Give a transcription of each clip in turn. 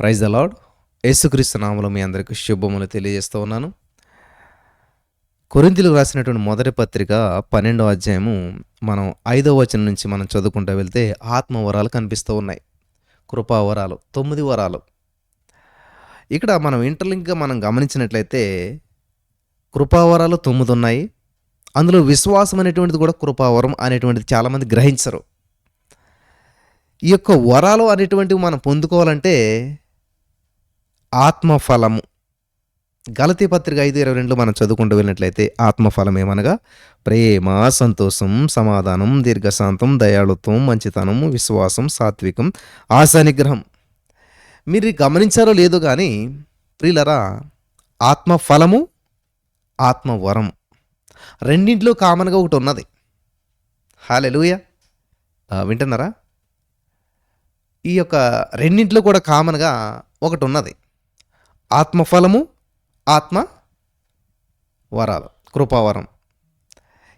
Praise the lord యేసుక్రీస్తు నామలో మీ అందరికీ శుభములు తెలియజేస్తూ ఉన్నాను. కొరింతలకు రాసినటువంటి మొదటి పత్రిక పన్నెండవ అధ్యాయము మనం ఐదవ వచనం నుంచి మనం చదువుకుంటూ వెళ్తే ఆత్మ వరాలు కనిపిస్తూ ఉన్నాయి. కృపావరాలు తొమ్మిది వరాలు. ఇక్కడ మనం ఇంటర్లింక్గా మనం గమనించినట్లయితే కృపావరాలు తొమ్మిది ఉన్నాయి. అందులో విశ్వాసం అనేటువంటిది కూడా కృపావరం అనేటువంటిది చాలామంది గ్రహించరు. ఈ యొక్క వరాలు అనేటువంటివి మనం పొందుకోవాలంటే ఆత్మఫలము. గలతీ పత్రిక ఐదు ఇరవై రెండులో మనం చదువుకుంటూ వెళ్ళినట్లయితే ఆత్మఫలం ఏమనగా? ప్రేమ సంతోషం సమాధానం దీర్ఘశాంతం దయాళుత్వం మంచితనం విశ్వాసం సాత్వికం ఆశానిగ్రహం మీరు గమనించారో లేదో కానీ ప్రియులరా ఆత్మఫలము ఆత్మవరం రెండింటిలో కామన్గా ఒకటి ఉన్నది. హాలెలుయ. వింటున్నారా? ఈ యొక్క రెండింటిలో కూడా కామన్గా ఒకటి ఉన్నది. ఆత్మఫలము ఆత్మ వరాలు కృపావరం.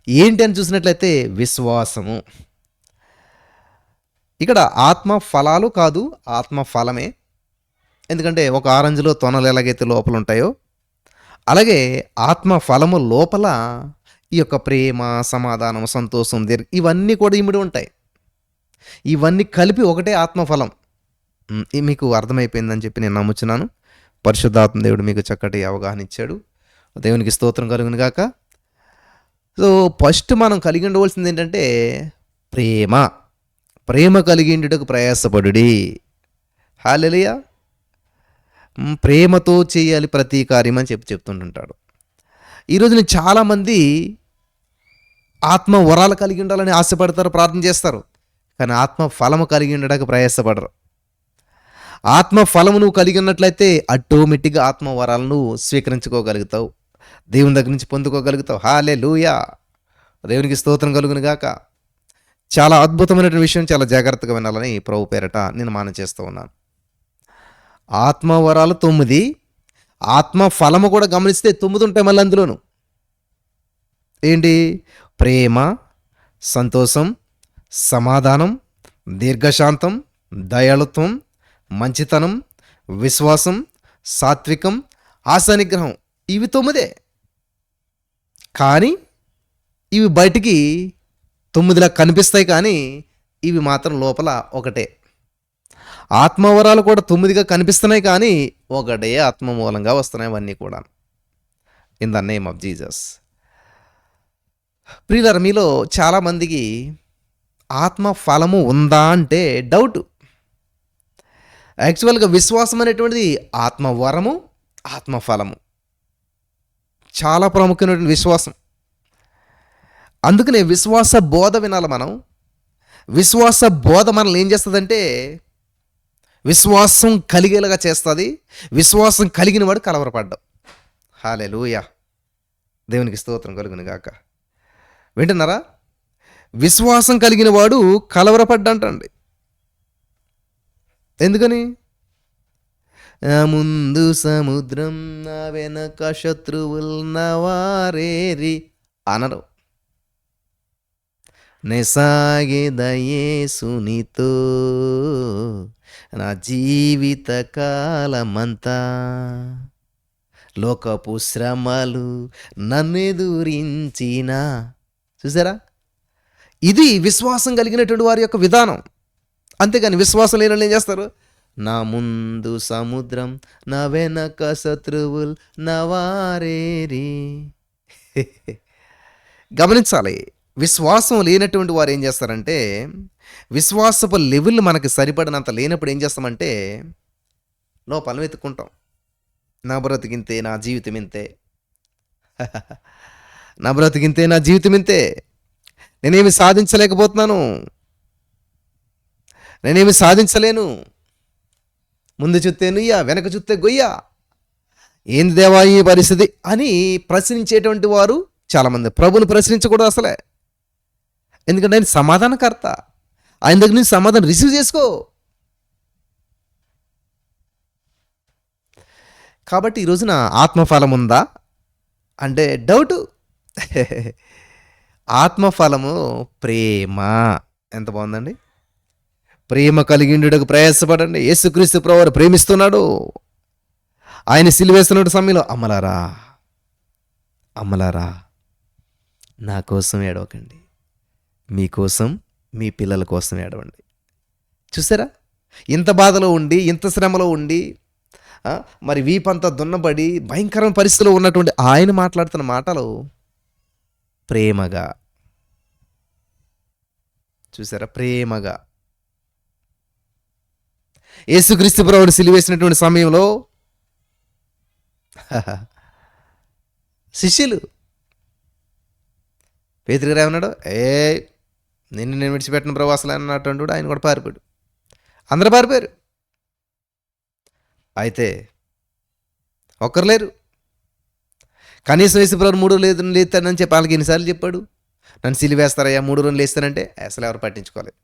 ఏంటి అని చూసినట్లయితే విశ్వాసము. ఇక్కడ ఆత్మ ఫలాలు కాదు ఆత్మ ఫలమే ఎందుకంటే ఒక ఆరెంజ్లో తొనలు ఎలాగైతే లోపల ఉంటాయో అలాగే ఆత్మ ఫలము లోపల ఈ యొక్క ప్రేమ సమాధానం సంతోషం దీర్ఘ ఇవన్నీ కూడా ఇమిడి ఉంటాయి. ఇవన్నీ కలిపి ఒకటే ఆత్మఫలం. ఇది మీకు అర్థమైపోయిందని చెప్పి నేను నమ్ముచున్నాను. పరిశుద్ధాత్మ దేవుడు మీకు చక్కటి అవగాహన ఇచ్చాడు. దేవునికి స్తోత్రం కలుగును గాక. సో ఫస్ట్ మనం కలిగి ఉండవలసింది ఏంటంటే ప్రేమ. ప్రేమ కలిగి ఉండుటకు ప్రయాసపడుడి. హాలెలియా. ప్రేమతో చేయాలి ప్రతి కార్యం అని చెప్పి చెప్తుంటుంటాడు. ఈరోజు నేను చాలామంది ఆత్మ వరాలు కలిగి ఉండాలని ఆశపడతారు ప్రార్థన చేస్తారు. కానీ ఆత్మ ఫలము కలిగి ఉండడానికి ప్రయాసపడరు. ఆత్మ ఫలము నువ్వు కలిగి ఉన్నట్లయితే ఆటోమేటిక్గా ఆత్మ వరాలను స్వీకరించుకోగలుగుతావు. దేవుని దగ్గర నుంచి పొందుకోగలుగుతావు. హాలే లూయా దేవునికి స్తోత్రం కలుగును గాక చాలా అద్భుతమైనటువంటి విషయం చాలా జాగ్రత్తగా వినాలని ప్రభు పేరట నేను మానం చేస్తూ ఉన్నాను. ఆత్మవరాలు తొమ్మిది. ఆత్మ ఫలము కూడా గమనిస్తే తొమ్మిది ఉంటాయి మళ్ళీ అందులోను. ఏంటి? ప్రేమ సంతోషం సమాధానం దీర్ఘశాంతం దయాళుత్వం మంచితనం విశ్వాసం సాత్వికం ఆశానిగ్రహం ఇవి తొమ్మిదే. కానీ ఇవి బయటికి తొమ్మిదిలా కనిపిస్తాయి కానీ ఇవి మాత్రం లోపల ఒకటే. ఆత్మవరాలు కూడా తొమ్మిదిగా కనిపిస్తున్నాయి కానీ ఒకటే ఆత్మ మూలంగా వస్తున్నాయి అవన్నీ కూడా in the name of Jesus ప్రియులర్ మీలో చాలామందికి ఆత్మ ఫలము ఉందా అంటే డౌట్ యాక్చువల్గా విశ్వాసం అనేటువంటిది ఆత్మవరము ఆత్మఫలము. ఆత్మ ఫలము చాలా ప్రాముఖ్యమైనటువంటి విశ్వాసం. అందుకనే విశ్వాస బోధ వినాలి మనం. విశ్వాస బోధ మనల్ని ఏం చేస్తుందంటే విశ్వాసం కలిగేలాగా చేస్తుంది. విశ్వాసం కలిగిన వాడు కలవరపడ్డం. హాలే దేవునికి స్తోత్రం కలుగును గాక. వింటున్నారా? విశ్వాసం కలిగిన వాడు కలవరపడ్డంటండి. ఎందుకని? నా ముందు సముద్రం నా వెనక శత్రువులు వారేరి అనరు నెసాగేదయేసునితో నా జీవిత కాలమంతా లోకపు శ్రమలు నన్నెదురించిన. చూసారా? ఇది విశ్వాసం కలిగినటువంటి వారి యొక్క విధానం. అంతేగాని విశ్వాసం లేని వాళ్ళు ఏం చేస్తారు? నా ముందు సముద్రం నా వెనక శత్రువులు నా వారేరి. గమనించాలి విశ్వాసం లేనటువంటి వారు ఏం చేస్తారంటే విశ్వాసపు లెవెల్ మనకి సరిపడినంత లేనప్పుడు ఏం చేస్తామంటే లోపల వెతుక్కుంటాం. నా బ్రతికింతే నా జీవితం ఇంతే. నా బ్రతికింతే నా జీవితం ఇంతే. నేనేమి సాధించలేకపోతున్నాను. నేనేమి సాధించలేను. ముందు చూస్తే నుయ్యా వెనక చూస్తే గొయ్యా. ఏంది దేవా ఈ పరిస్థితి? అని ప్రశ్నించేటువంటి వారు చాలామంది. ప్రభుని ప్రశ్నించకూడదు అసలే. ఎందుకంటే ఆయన సమాధానకర్త. ఆయన దగ్గర నుంచి సమాధానం రిసీవ్ చేసుకో. కాబట్టి ఈ రోజున ఆత్మఫలం ఉందా? అంటే డౌటు. ఆత్మఫలము ప్రేమ. ఎంత బాగుందండి? ప్రేమ కలిగిండుటకు ప్రయాసపడండి. యేసుక్రీస్తు ప్రభువారు ప్రేమిస్తున్నాడు. ఆయన సిలివేస్తున్న సమయంలో అమ్మలారా అమ్మలారా నా కోసం ఏడవకండి. మీకోసం మీ పిల్లల కోసం ఏడవండి. చూసారా? ఇంత బాధలో ఉండి ఇంత శ్రమలో ఉండి మరి వీపంతా దున్నబడి భయంకరమైన పరిస్థితిలో ఉన్నటువంటి ఆయన మాట్లాడుతున్న మాటలు ప్రేమగా. చూసారా? ప్రేమగా. యేసుక్రీస్తు ప్రభుడు సిలివేసినటువంటి సమయంలో శిష్యులు పేతురు ఏమన్నాడు? ఏ నిన్ను నేను విడిచిపెట్టిన ప్రవాసాలు అసలు అన్నట్టు ఆయన కూడా పారిపోయాడు. అందరు పారిపోయారు. అయితే ఒక్కరు లేరు. కనీసం వేసి ప్రభు మూడు లేదు లేస్తానని చెప్పి వాళ్ళకి ఎన్నిసార్లు చెప్పాడు? నన్ను సిలివేస్తారయ్యా మూడు రోజులు లేస్తానంటే అసలు ఎవరు పట్టించుకోలేదు.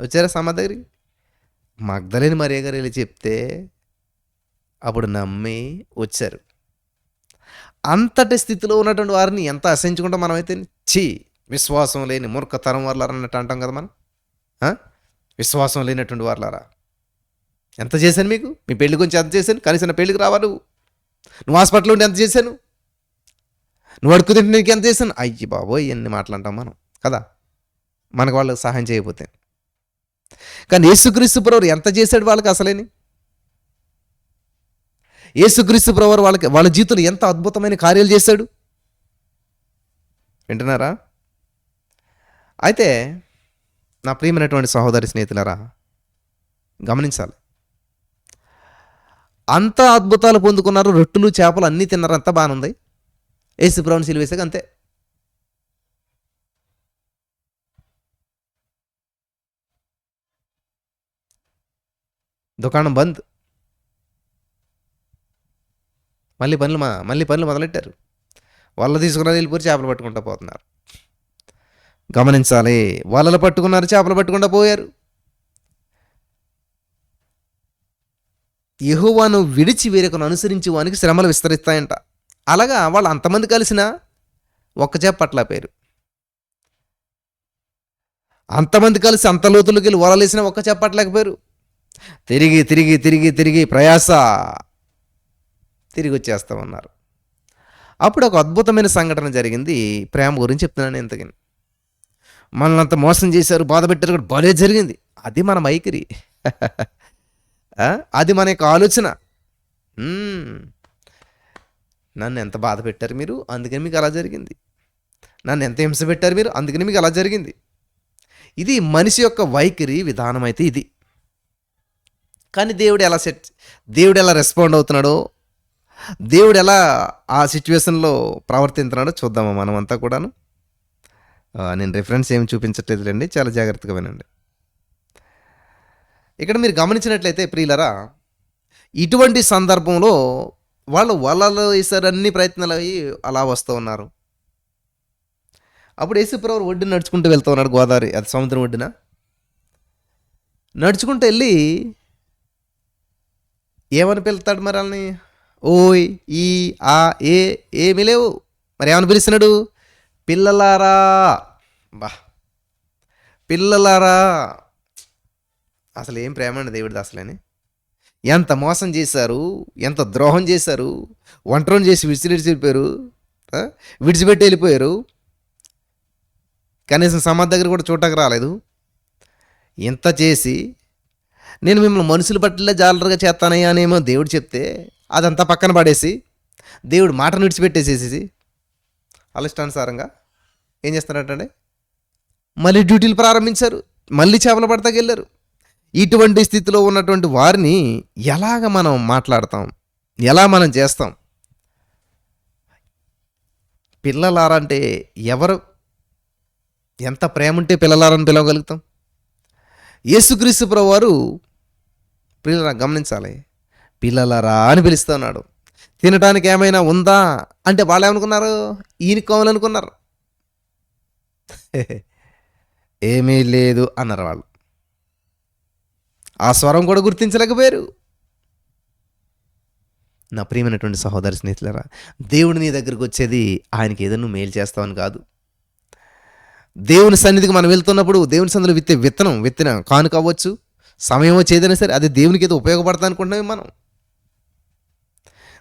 వచ్చారా సమాధి దగ్గరికి? మగ్ధలేని మరియ గారు వెళ్ళి చెప్తే అప్పుడు నమ్మి వచ్చారు. అంతటి స్థితిలో ఉన్నటువంటి వారిని ఎంత అసహించుకుంటాం మనమైతే? ఛీ! విశ్వాసం లేని మూర్ఖతరం వర్లారా అన్నట్టు అంటాం కదా మనం? విశ్వాసం లేనటువంటి వర్లారా? ఎంత చేశాను మీకు? మీ పెళ్ళి గురించి ఎంత చేశాను? కనీసం నా పెళ్ళికి రావా నువ్వు? నువ్వు హాస్పిటల్లో ఉండి ఎంత చేశాను? నువ్వు అడుగు తింటే నీకు ఎంత చేశాను? అయ్యి బాబోయ్ ఎన్ని మాట్లాడంటాం మనం? కదా? మనకు వాళ్ళకి సహాయం చేయకపోతే. కానీ యేసుక్రీస్తు ప్రవర్ ఎంత చేశాడు వాళ్ళకి అసలేని? యేసుక్రీస్తు ప్రవర్ వాళ్ళకి వాళ్ళ జీవితంలో ఎంత అద్భుతమైన కార్యాలు చేశాడు? వింటున్నారా? అయితే నా ప్రియమైనటువంటి సహోదరి స్నేహితులారా గమనించాలి. అంత అద్భుతాలు పొందుకున్నారు రొట్టెలు చేపలు అన్నీ తిన్నారు అంతా బాగానే ఉంది. ఏసు సిలివేసాక అంతే. దుకాణం బంద్. మళ్ళీ పనులు మా మళ్ళీ పనులు మొదలెట్టారు. వాళ్ళు తీసుకున్న వెళ్ళిపోయి చేపలు పట్టుకుంటూ పోతున్నారు. గమనించాలి వలలు పట్టుకున్నారు చేపలు పట్టుకుంటూ పోయారు. యెహోవాను విడిచి వేరొకను అనుసరించి వానికి శ్రమలు విస్తరిస్తాయంట. అలాగా వాళ్ళు అంతమంది కలిసిన ఒక్క చేప పట్ల పేరు. అంతమంది కలిసి అంత లోతులకి వెళ్ళి వలలేసిన ఒక్క చేప పట్టలేకపోయారు. తిరిగి తిరిగి తిరిగి తిరిగి ప్రయాస తిరిగి వచ్చేస్తామన్నారు అప్పుడు ఒక అద్భుతమైన సంఘటన జరిగింది. ప్రేమ గురించి చెప్తున్నాను ఇంతకని మనల్ని అంత మోసం చేశారు బాధ పెట్టారు కూడా భలే జరిగింది. అది మన మైకిరి. అది మన యొక్క ఆలోచన. నన్ను ఎంత బాధ పెట్టారు మీరు అందుకని మీకు అలా జరిగింది. నన్ను ఎంత హింస పెట్టారు మీరు అందుకని మీకు అలా జరిగింది. ఇది మనిషి యొక్క వైఖరి విధానం అయితే ఇది. కానీ దేవుడు ఎలా సెట్ దేవుడు ఎలా రెస్పాండ్ అవుతున్నాడో దేవుడు ఎలా ఆ సిచ్యువేషన్లో ప్రవర్తిస్తున్నాడో చూద్దామా మనమంతా కూడాను. నేను రిఫరెన్స్ ఏమి చూపించట్లేదులేండి చాలా జాగ్రత్తగా వినండి. ఇక్కడ మీరు గమనించినట్లయితే ప్రియులరా ఇటువంటి సందర్భంలో వాళ్ళు వలలు వేసారు అన్ని ప్రయత్నాలు అయ్యి అలా వస్తూ ఉన్నారు. అప్పుడు యేసుప్రభు ఒడ్డున నడుచుకుంటూ వెళ్తూ ఉన్నాడు గోదావరి అది సముద్రం ఒడ్డున? నడుచుకుంటూ వెళ్ళి ఏమని పిలుస్తాడు మరి వాళ్ళని? ఓయ్ ఈ ఆ ఏ ఏమీ లేవు. మరి ఏమని పిలుస్తున్నాడు పిల్లలారా. బా. పిల్లలారా. అసలు ఏం ప్రేమ అండి దేవుడిది అసలేని. ఎంత మోసం చేశారు ఎంత ద్రోహం చేశారు ఒంటరిని చేసి విడిచిపెట్టిపోయారు ఆ? విడిచిపెట్టి వెళ్ళిపోయారు. కనీసం సమాధి దగ్గర కూడా చూడటానికి రాలేదు. ఇంత చేసి నేను మిమ్మల్ని మనుషులు బట్టలే జాలరుగా చేస్తానయ్యా అనేమో దేవుడు చెప్తే అదంతా పక్కన పడేసి దేవుడు మాటను విడిచిపెట్టేసేసి అలిష్టానుసారంగా ఏం చేస్తున్నారంటే మళ్ళీ డ్యూటీలు ప్రారంభించారు మళ్ళీ చేపలు పడతాకెళ్ళారు ఇటువంటి స్థితిలో ఉన్నటువంటి వారిని ఎలాగ మనం మాట్లాడతాం? ఎలా మనం చేస్తాం? పిల్లలారంటే ఎవరు? ఎంత ప్రేమ ఉంటే పిల్లలారని పిలవగలుగుతాం? యేసుక్రీస్తు ప్రభువారు పిల్లల గమనించాలి. పిల్లలారా అని పిలుస్తున్నాడు. తినడానికి ఏమైనా ఉందా? అంటే వాళ్ళు ఏమనుకున్నారు? ఈయన కావాలనుకున్నారు ఏమీ లేదు అన్నారు వాళ్ళు. ఆ స్వరం కూడా గుర్తించలేకపోయారు. నా ప్రియమైనటువంటి సహోదరి స్నేహితులరా దేవుడు నీ దగ్గరికి వచ్చేది ఆయనకి ఏదో నువ్వు మేలు చేస్తావని కాదు. దేవుని సన్నిధికి మనం వెళ్తున్నప్పుడు దేవుని సన్నిధిలో విత్తే విత్తనం విత్తిన కానుక అవ్వచ్చు. సమయం వచ్చి సరే అది దేవునికి ఏదో ఉపయోగపడతా అనుకుంటున్నాం మనం.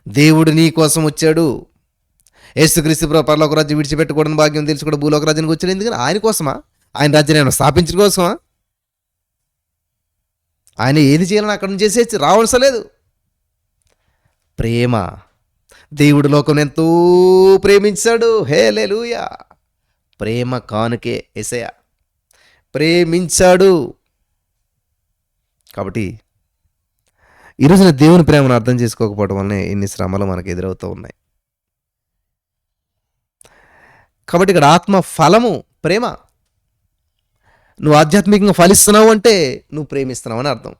దేవుడు నీ కోసం వచ్చాడు. యేసుక్రీస్తు ప్రభు పరలోక రాజ్యం విడిచిపెట్టకూడని భాగ్యం తెలిసి కూడా భూలోక రాజ్యానికి వచ్చాడు ఎందుకంటే ఆయన కోసమా? ఆయన రాజ్యాన్ని ఏమైనా స్థాపించడం కోసమా? ఆయన ఏది చేయాలని అక్కడ నుంచి చేసేసి రావలసిన లేదు ప్రేమ. దేవుడు లోకం ఎంతో ప్రేమించాడు. హే లేలుయా ప్రేమ కానుకే ఎసయ ప్రేమించాడు. కాబట్టి ఈ రోజున దేవుని ప్రేమను అర్థం చేసుకోకపోవడం వల్లనే ఇన్ని శ్రమలు మనకు ఎదురవుతూ ఉన్నాయి. కాబట్టి ఇక్కడ ఆత్మ ఫలము ప్రేమ. నువ్వు ఆధ్యాత్మికంగా ఫలిస్తున్నావు అంటే నువ్వు ప్రేమిస్తున్నావు అని అర్థం.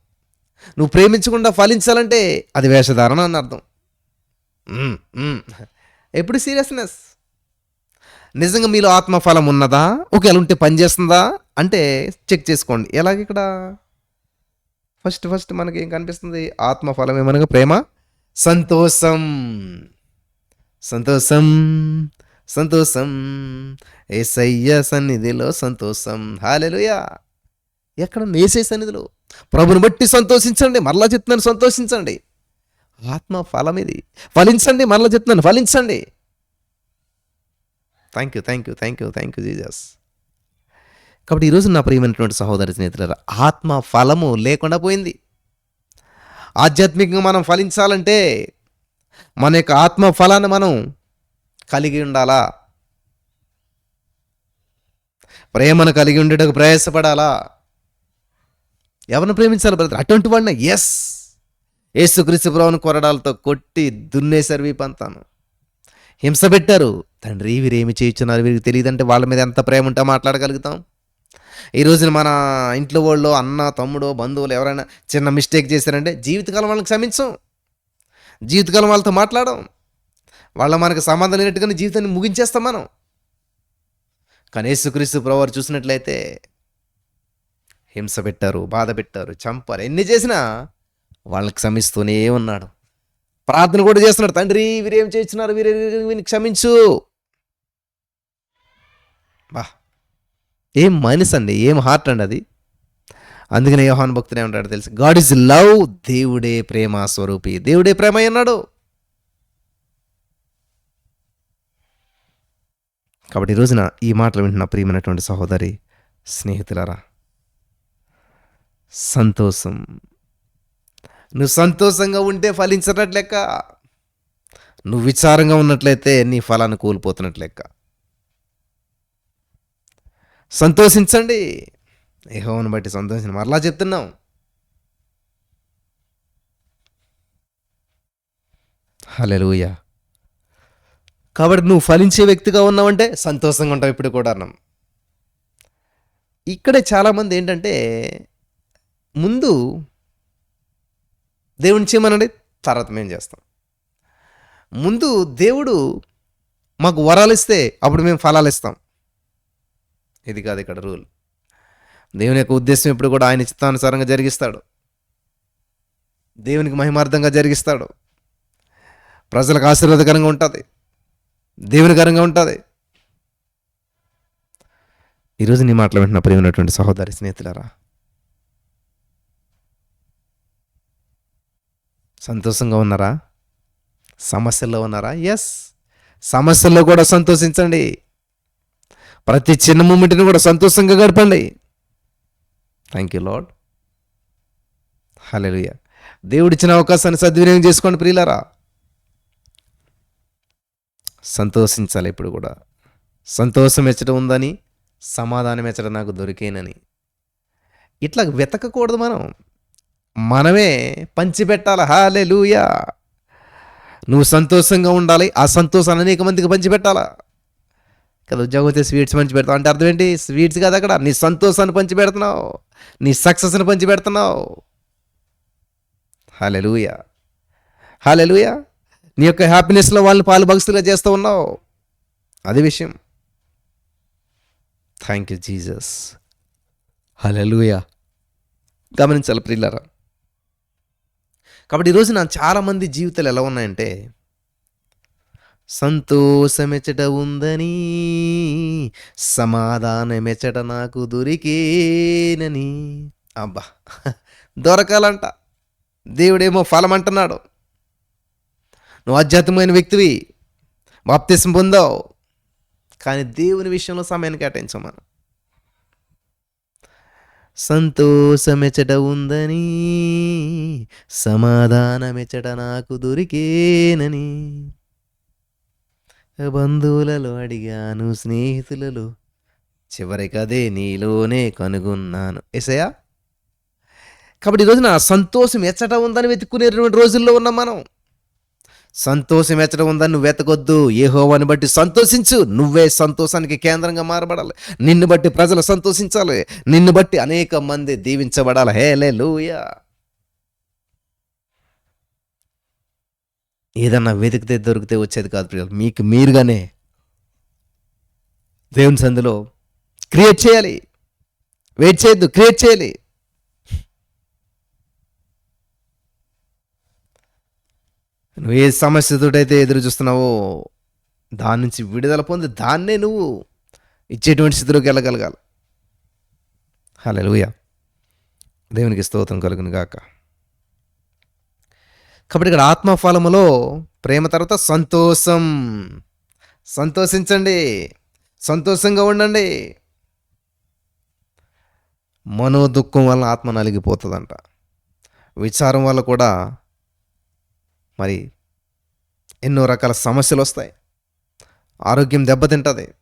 నువ్వు ప్రేమించకుండా ఫలించాలంటే అది వేషధారణ అని అర్థం. ఎప్పుడు సీరియస్నెస్? నిజంగా మీలో ఆత్మఫలం ఉన్నదా? ఒకవేళ ఉంటే పని చేస్తుందా? అంటే చెక్ చేసుకోండి. ఎలాగ ఇక్కడ? ఫస్ట్ ఫస్ట్ మనకి ఏం కనిపిస్తుంది? ఆత్మఫలం ఏమనగా ప్రేమ? సంతోషం. సంతోషం. సంతోషం. ఏసయ్య సన్నిధిలో సంతోషం. హాలెలుయా. ఎక్కడ నేసే సన్నిధిలో. ప్రభుని బట్టి సంతోషించండి. మరలా చెప్తున్నాను సంతోషించండి. ఆత్మ ఫలం ఇది ఫలించండి మరలా చెప్తున్నాను ఫలించండి. Thank you thank you thank you thank you Jesus కాబట్టి ఈరోజు నా ప్రియమైనటువంటి సహోదరి స్నేహితులరా ఆత్మ ఫలము లేకుండా పోయింది. ఆధ్యాత్మికంగా మనం ఫలించాలంటే మన యొక్క ఆత్మ ఫలాన్ని మనం కలిగి ఉండాలా? ప్రేమను కలిగి ఉండేటకు ప్రయాసపడాలా? ఎవరిని ప్రేమించాలి బ్రదర్? అటువంటి వాడిన ఎస్ యేసుక్రీస్తు ప్రభువును కొరడాలతో కొట్టి దున్నేశారు వీపంతాను హింస పెట్టారు. తండ్రి వీరేమి చేయించున్నారు వీరికి తెలియదంటే వాళ్ళ మీద ఎంత ప్రేమ ఉంటే మాట్లాడగలుగుతాం. ఈ రోజున మన ఇంట్లో వాళ్ళు అన్న తమ్ముడు బంధువులు ఎవరైనా చిన్న మిస్టేక్ చేశారంటే జీవితకాలం వాళ్ళని క్షమించం. జీవితకాలం వాళ్ళతో మాట్లాడడం వాళ్ళ మనకు సంబంధం లేనట్టుగానే జీవితాన్ని ముగించేస్తాం మనం. కానీ యేసుక్రీస్తు ప్రభువారు చూసినట్లయితే హింస పెట్టారు బాధ పెట్టారు చంపారు. ఎన్ని చేసినా వాళ్ళని క్షమిస్తూనే ఉన్నాడు. ప్రార్థన కూడా చేస్తున్నాడు. తండ్రి వీరేం చేస్తున్నారు? వీరే వీరిని క్షమించు. బా. ఏం మనసు అండి ఏం హార్ట్ అండి అది? అందుకనే యోహాన్ భక్తులు ఏమంటాడు తెలుసు. గాడ్ ఈజ్ లవ్ దేవుడే ప్రేమ స్వరూపి. దేవుడే ప్రేమ అన్నాడు. కాబట్టి ఈ రోజున ఈ మాటలు వింటున్న ప్రియమైనటువంటి సహోదరి స్నేహితులారా సంతోషం. నువ్వు సంతోషంగా ఉంటే ఫలించినట్లెక్క నువ్వు విచారంగా ఉన్నట్లయితే నీ ఫలాన్ని కోల్పోతున్నట్లు లెక్క. సంతోషించండి. ఏహోను బట్టి సంతోషం మరలా చెప్తున్నాం. హలెలూయ కాబట్టి నువ్వు ఫలించే వ్యక్తిగా ఉన్నావంటే సంతోషంగా ఉంటావు ఇప్పుడు కూడా అన్నాం. ఇక్కడే చాలామంది ఏంటంటే ముందు దేవుని చేయమనండి తర్వాత మేము చేస్తాం. ముందు దేవుడు మాకు వరాలు ఇస్తే అప్పుడు మేము ఫలాలు ఇస్తాం. ఇది కాదు ఇక్కడ రూల్. దేవుని యొక్క ఉద్దేశం ఎప్పుడు కూడా ఆయన చిత్తానుసారంగా జరిగిస్తాడు. దేవునికి మహిమార్థంగా జరిగిస్తాడు. ప్రజలకు ఆశీర్వాదకరంగా ఉంటుంది. దేవునికరంగా ఉంటుంది. ఈరోజు నీ మాటలు వింటున్న ప్రేమైనటువంటి సహోదరి స్నేహితులారా సంతోషంగా ఉన్నారా? సమస్యల్లో ఉన్నారా? ఎస్ సమస్యల్లో కూడా సంతోషించండి. ప్రతి చిన్న మూమెంట్ని కూడా సంతోషంగా గడపండి. థ్యాంక్ యూ లాడ్ హలెలుయ దేవుడిచ్చిన అవకాశాన్ని సద్వినియోగం చేసుకోండి ప్రియులారా. సంతోషించాలి ఇప్పుడు కూడా. సంతోషం ఎచ్చట ఉందని సమాధానం ఎచ్చట నాకు దొరికేనని. ఇట్లా వెతకకూడదు మనం. మనమే పంచిపెట్టాలి? హాలే లూయా నువ్వు సంతోషంగా ఉండాలి ఆ సంతోషాన్ని అనేక మందికి పంచిపెట్టాలా? కదా ఉద్యోగం వచ్చే స్వీట్స్ పంచి పెడతావు. అంటే అర్థం ఏంటి? స్వీట్స్ కాదు అక్కడ. నీ సంతోషాన్ని పంచి పెడుతున్నావు. నీ సక్సెస్ని పంచి పెడుతున్నావు. హాలెలుయ హాలెలుయ నీ యొక్క హ్యాపీనెస్లో వాళ్ళని పాలు భగస్తులుగా చేస్తూ ఉన్నావు. అది విషయం. థ్యాంక్ యూ జీసస్ హలలుయ గమనించాలి ప్రిల్లరా కాబట్టి ఈరోజు నా చాలామంది జీవితాలు ఎలా ఉన్నాయంటే సంతోషమెచ్చట ఉందని సమాధానమెచ్చట నాకు దొరికేనని. అబ్బా దొరకాలంట. దేవుడేమో ఫలం అంటున్నాడు నువ్వు ఆధ్యాత్మికమైన వ్యక్తివి బాప్తిసం పొందావు. కానీ దేవుని విషయంలో సమయాన్ని కేటాయించాం మనం. సంతోషమెచ్చట ఉందని సమాధానమెచ్చట నాకు దొరికేనని. బంధువులలో అడిగాను స్నేహితులలో. చివరికదే నీలోనే కనుగొన్నాను. ఏసయా కాబట్టి ఈరోజు నా సంతోషం ఎచ్చట ఉందని వెతుక్కునేటువంటి రోజుల్లో ఉన్నాం మనం. సంతోషం ఎచ్చట ఉందని నువ్వు వెతకొద్దు. ఏ బట్టి సంతోషించు. నువ్వే సంతోషానికి కేంద్రంగా మారబడాలి. నిన్ను బట్టి ప్రజలు సంతోషించాలి. నిన్ను బట్టి అనేక మంది దీవించబడాలి. హేలే లూయా ఏదన్నా వెతికితే దొరికితే వచ్చేది కాదు ప్రియులు. మీకు మీరుగానే దేవుని సందులో క్రియేట్ చేయాలి. వెయిట్ చేయొద్దు క్రియేట్ చేయాలి. నువ్వు ఏ సమస్యతోటైతే ఎదురు చూస్తున్నావో దాని నుంచి విడుదల పొంది దాన్నే నువ్వు ఇచ్చేటువంటి స్థితిలోకి వెళ్ళగలగాలి. హల్లెలూయా. దేవునికి స్తోత్రం కలుగును గాక. కాబట్టి ఇక్కడ ఆత్మఫలములో ప్రేమ తర్వాత సంతోషం. సంతోషించండి. సంతోషంగా ఉండండి. మనో దుఃఖం వల్ల ఆత్మ నలిగిపోతుందంట. విచారం వల్ల కూడా మరి ఎన్నో రకాల సమస్యలు వస్తాయి. ఆరోగ్యం దెబ్బతింటుంది.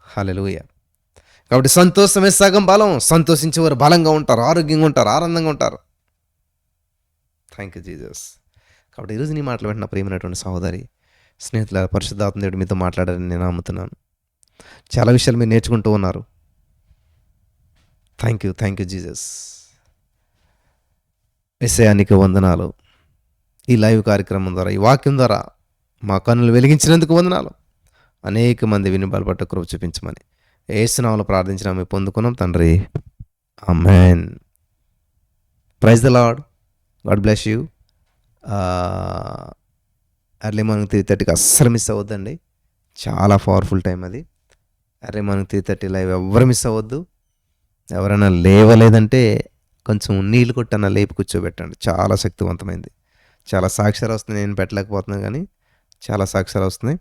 హల్లెలూయా. కాబట్టి సంతోషమే సగం బలం. సంతోషించేవారు బలంగా ఉంటారు ఆరోగ్యంగా ఉంటారు ఆనందంగా ఉంటారు. థ్యాంక్ యూ జీజస్ కాబట్టి ఈరోజు నీ మాటలు వెంటనే ప్రేమైనటువంటి సహోదరి స్నేహితుల పరిశుద్ధాత్మ దేవుడు మీతో మాట్లాడారని నేను నమ్ముతున్నాను. చాలా విషయాలు మీరు నేర్చుకుంటూ ఉన్నారు. Thank you thank you Jesus విషయానికి వందనాలు. ఈ లైవ్ కార్యక్రమం ద్వారా ఈ వాక్యం ద్వారా మా కన్నులు వెలిగించినందుకు వందనాలు. అనేక మంది విని బలపట్ట కృప చూపించమని ఏసునామలు ప్రార్థించిన మేము పొందుకున్నాం తండ్రి. Amen praise the lord God bless you. Early morning three థర్టీకి అస్సలు మిస్ అవ్వద్దండి. చాలా పవర్ఫుల్ టైం అది. Early morning three thirty live ఎవరు మిస్ అవ్వద్దు. ఎవరైనా లేవలేదంటే కొంచెం నీళ్ళు కొట్టన్న లేపి కూర్చోబెట్టండి. చాలా శక్తివంతమైంది. చాలా సాక్ష్యాలు వస్తున్నాయి నేను పెట్టలేకపోతున్నాను కానీ చాలా సాక్ష్యాలు వస్తున్నాయి.